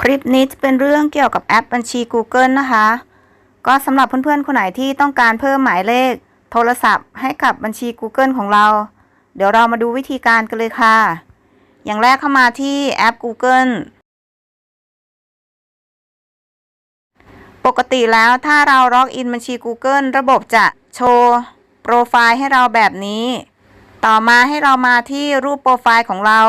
คลิปนี้จะเป็นเรื่องเกี่ยวกับแอปบัญชี Google นะคะ ก็สำหรับเพื่อนๆ คนไหนที่ต้องการเพิ่มหมายเลข โทรศัพท์ให้กับบัญชี Google ของเรา เดี๋ยวเรามาดูวิธีการกันเลยค่ะ อย่างแรกเข้ามาที่แอป Google ปกติแล้วถ้าเราล็อกอินบัญชี Google ระบบจะโชว์โปรไฟล์ให้เราแบบนี้ ต่อมาให้เรามาที่รูปโปรไฟล์ของเรา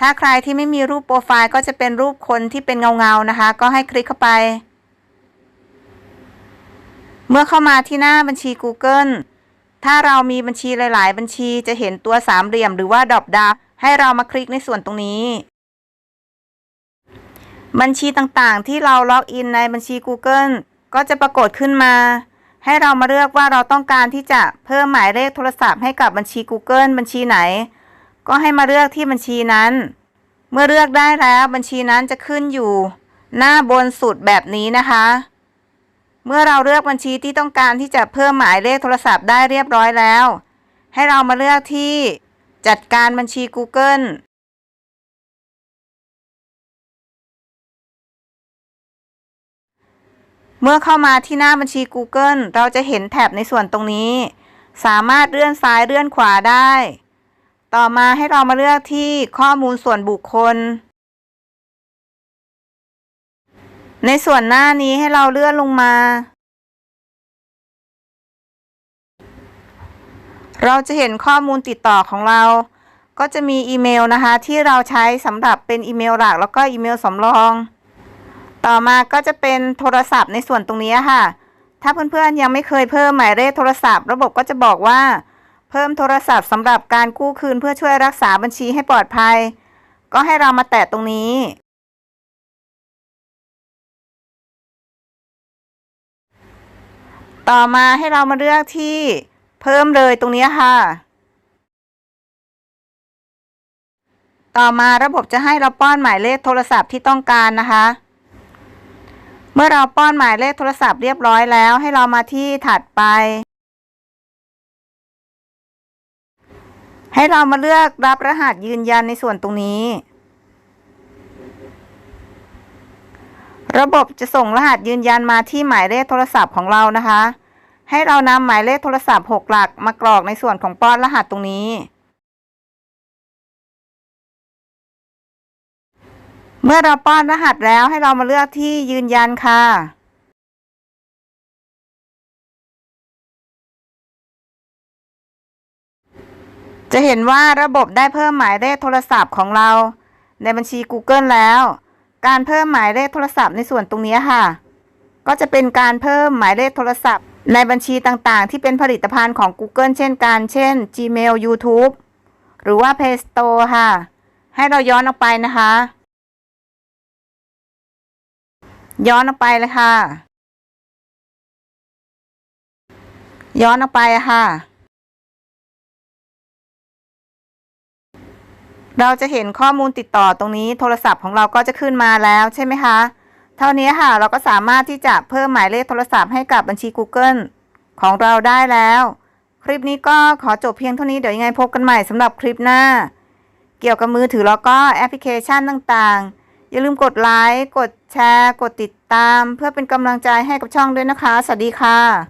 ถ้าใครที่ไม่มีรูปโปรไฟล์ก็จะเป็นรูปคนที่เป็นเงาๆนะคะ ก็ให้คลิกเข้าไป เมื่อเข้ามาที่หน้าบัญชี Google ถ้าเรามีบัญชีหลาย ๆ บัญชีจะเห็นตัวสามเหลี่ยมหรือว่าดอกดาวให้เรามาคลิกในส่วนตรงนี้ บัญชีต่างๆ ที่เราล็อกอินในบัญชี Google ก็จะปรากฏขึ้นมา ให้เรามาเลือกว่าเราต้องการที่จะเพิ่มหมายเลขโทรศัพท์ให้กับบัญชี Google บัญชีไหน ก็ให้มาเลือกที่บัญชีนั้น เมื่อเลือกได้แล้วบัญชีนั้นจะขึ้นอยู่ หน้าบนสุดแบบนี้นะคะ เมื่อเราเลือกบัญชีที่ต้องการที่จะเพิ่มหมายเลขโทรศัพท์ได้เรียบร้อยแล้ว ให้เรามาเลือกที่จัดการบัญชี Google เมื่อเข้ามาที่หน้าบัญชี Google เราจะเห็นแท็บในส่วนตรงนี้ สามารถเลื่อนซ้ายเลื่อนขวาได้ ต่อมาให้เรามาเลือกที่ข้อมูลส่วนบุคคล ในส่วนหน้านี้ให้เราเลื่อนลงมา เราจะเห็นข้อมูลติดต่อของเรา ก็จะมีอีเมลนะคะ ที่เราใช้สำหรับเป็นอีเมลหลัก แล้วก็อีเมลสำรอง ต่อมาก็จะเป็นโทรศัพท์ในส่วนตรงนี้ค่ะ ถ้าเพื่อนๆยังไม่เคยเพิ่มหมายเลขโทรศัพท์ ระบบก็จะบอกว่า เพิ่มโทรศัพท์สำหรับการกู้คืนเพื่อช่วยรักษาบัญชีให้ปลอดภัย ก็ให้เรามาแตะตรงนี้ ต่อมาให้เรามาเลือกที่เพิ่มเลยตรงนี้ค่ะ ต่อมาระบบจะให้เราป้อนหมายเลขโทรศัพท์ที่ต้องการนะคะ เมื่อเราป้อนหมายเลขโทรศัพท์เรียบร้อยแล้ว ให้เรามาที่ถัดไป ให้เรามาเลือกรับรหัสยืนยันในส่วนตรงนี้ ระบบจะส่งรหัสยืนยันมาที่หมายเลขโทรศัพท์ของเรานะคะ ให้เรานำหมายเลขโทรศัพท์ 6 หลักมากรอกในส่วนของป้อนรหัสตรงนี้ เมื่อเราป้อนรหัสแล้วให้เรามาเลือกที่ยืนยันค่ะ จะเห็นว่าระบบได้เพิ่มหมายเลขโทรศัพท์ของเรา ในบัญชี Google แล้ว การเพิ่มหมายเลขโทรศัพท์ในส่วนตรงนี้ค่ะ ก็จะเป็นการเพิ่มหมายเลขโทรศัพท์ ในบัญชีต่างๆ ที่เป็นผลิตภัณฑ์ของ Google เช่นกัน เช่น Gmail YouTube หรือว่า Play Store ค่ะ ให้เราย้อนออกไปนะคะ ย้อนออกไปเลยค่ะ ย้อนออกไปค่ะ เราจะเห็นข้อมูลติดต่อตรงนี้โทรศัพท์ของเราก็จะขึ้นมาแล้วใช่ไหมคะ เท่านี้ค่ะเราก็สามารถที่จะเพิ่มหมายเลขโทรศัพท์ให้กับบัญชี Google ของเราได้แล้ว คลิปนี้ก็ขอจบเพียงเท่านี้เดี๋ยวยังไงพบกันใหม่สำหรับคลิปหน้า เกี่ยวกับมือถือแล้วก็แอปพลิเคชันต่างๆ อย่าลืมกดไลค์กดแชร์ กดติดตาม เพื่อเป็นกำลังใจให้กับช่องด้วยนะคะ สวัสดีค่ะ